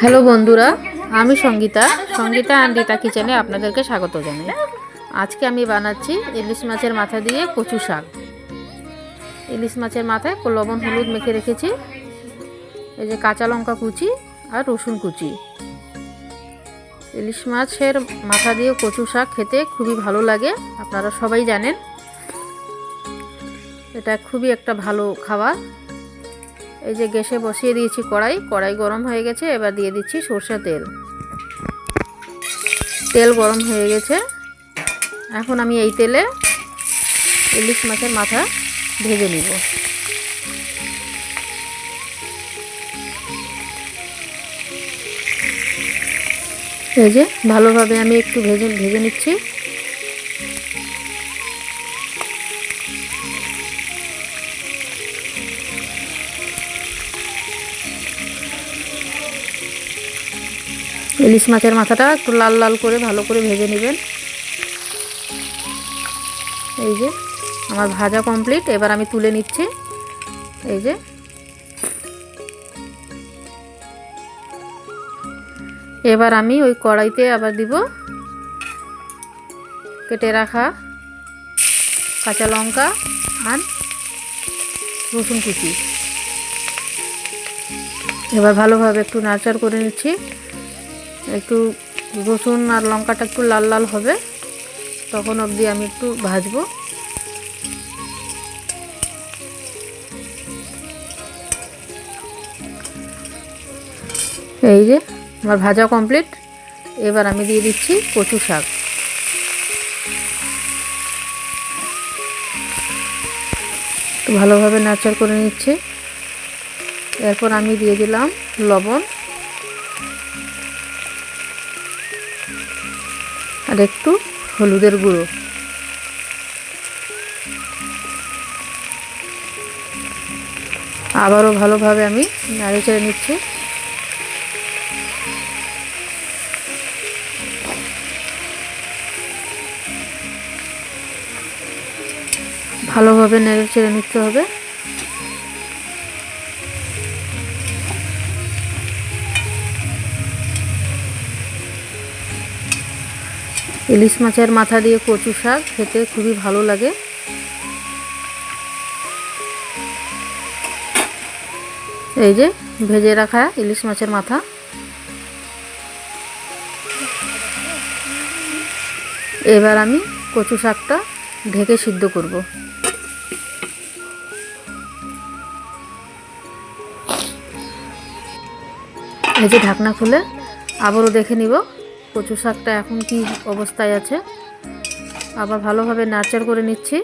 Hello বন্ধুরা, আমি Sangeeta Sangeeta and Rita কিচেনে আপনাদেরকে স্বাগত জানাই। আজকে আমি বানাচ্ছি ইলিশ মাছের মাথা দিয়ে কচু শাক। ইলিশ মাছের মাথায় লবণ, হলুদ মেখে রেখেছি। এই যে কাঁচা লঙ্কা কুচি আর রসুন কুচি। ইলিশ মাছের মাথা দিয়ে কচু শাক খেতে খুবই ভালো লাগে, আপনারা সবাই জানেন। এটা খুবই একটা ভালো খাবার। এই যে গ্যাসে বসিয়ে দিয়েছি কড়াই কড়াই গরম হয়ে গেছে, এবার দিয়ে দিচ্ছি সর্ষে তেল। তেল গরম হয়ে গেছে। এখন আমি এই তেলে ইলিশ মাছের মাথা ভেজে নিব। এই যে ভালোভাবে আমি একটু ভেজে ভেজে নিচ্ছি। ইলিশ মাছের মাথাটা একটু লাল লাল করে ভালো করে ভেজে নেবেন। এই যে আমার ভাজা কমপ্লিট এবার আমি তুলে নিচ্ছি। এই যে এবার আমি ওই কড়াইতে আবার দিব কেটে রাখা কাঁচা লঙ্কা আর রসুন কুচি। এবার ভালোভাবে একটু নাড়চাড় করে নিচ্ছি। একটু রসুন আর লঙ্কাটা একটু লাল লাল হবে, তখন অবধি আমি একটু ভাজবো। এই যে, আমার ভাজা কমপ্লিট এবার আমি দিয়ে দিচ্ছি কচু শাক। ভালোভাবে নাচার করে নিচ্ছে। এরপর আমি দিয়ে দিলাম লবণ। আর একটু হলুদের গুঁড়ো। আবারও ভালোভাবে আমি নাড়ি চেড়ে নিচ্ছি। ভালোভাবে নেড়ে চেড়ে নিতে হবে। ইলিশ মাছের মাথা দিয়ে কচু শাক খেতে খুবই ভালো লাগে। এই যে ভেজে রাখা ইলিশ মাছের মাথা। এবার আমি কচু শাকটা ঢেকে সিদ্ধ করব। এই যে ঢাকনা খুলে আবারও দেখে নিব। কচু শাকটা এখন কি অবস্থায় আছে? আবার ভালোভাবে নাড়চাড় করে নিচ্ছি।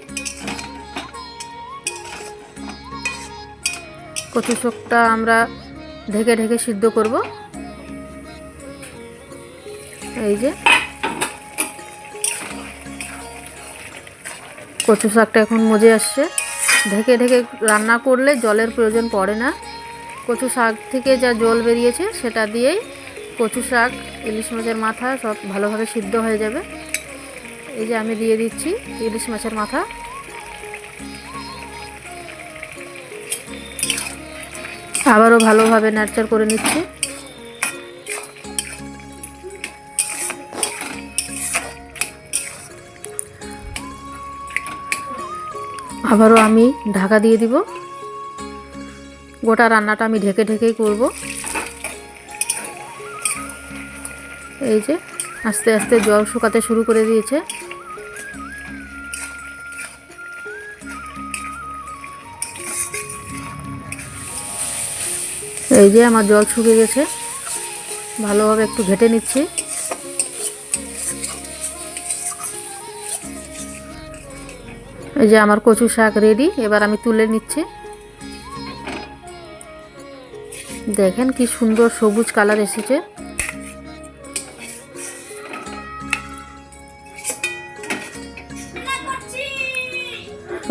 কচু শাকটা আমরা ঢেকে ঢেকে সিদ্ধ করব। এই যে। কচু শাকটা এখন মজে আসছে। ঢেকে ঢেকে রান্না করলে জলের প্রয়োজন পড়ে না। কচু শাক থেকে যা জল বেরিয়েছে সেটা দিয়েই কচু শাক, ইলিশ মাছের মাথা সব ভালোভাবে সিদ্ধ হয়ে যাবে। এই যে আমি দিয়ে দিচ্ছি ইলিশ মাছের মাথা। আবারও ভালোভাবে নাড়চার করে নিচ্ছি। আবারও আমি ঢাকা দিয়ে দিব। গোটা রান্নাটা আমি ঢেকে ঢেকেই করব। এই যে, আস্তে আস্তে জল শুকাতে শুরু করে দিয়েছে। এই যে আমার জল শুকিয়ে গেছে। ভালোভাবে একটু ঘেটে নিচ্ছি। এই যে আমার কচু শাক রেডি এবার আমি তুলে নিচ্ছি। দেখেন কি সুন্দর সবুজ কালার এসেছে।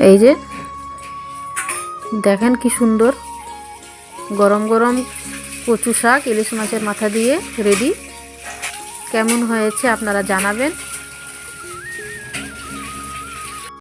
এই যে, দেখেন কি সুন্দর। গরম গরম কচু শাক, ইলিশ মাছের মাথা দিয়ে রেডি কেমন হয়েছে আপনারা জানাবেন।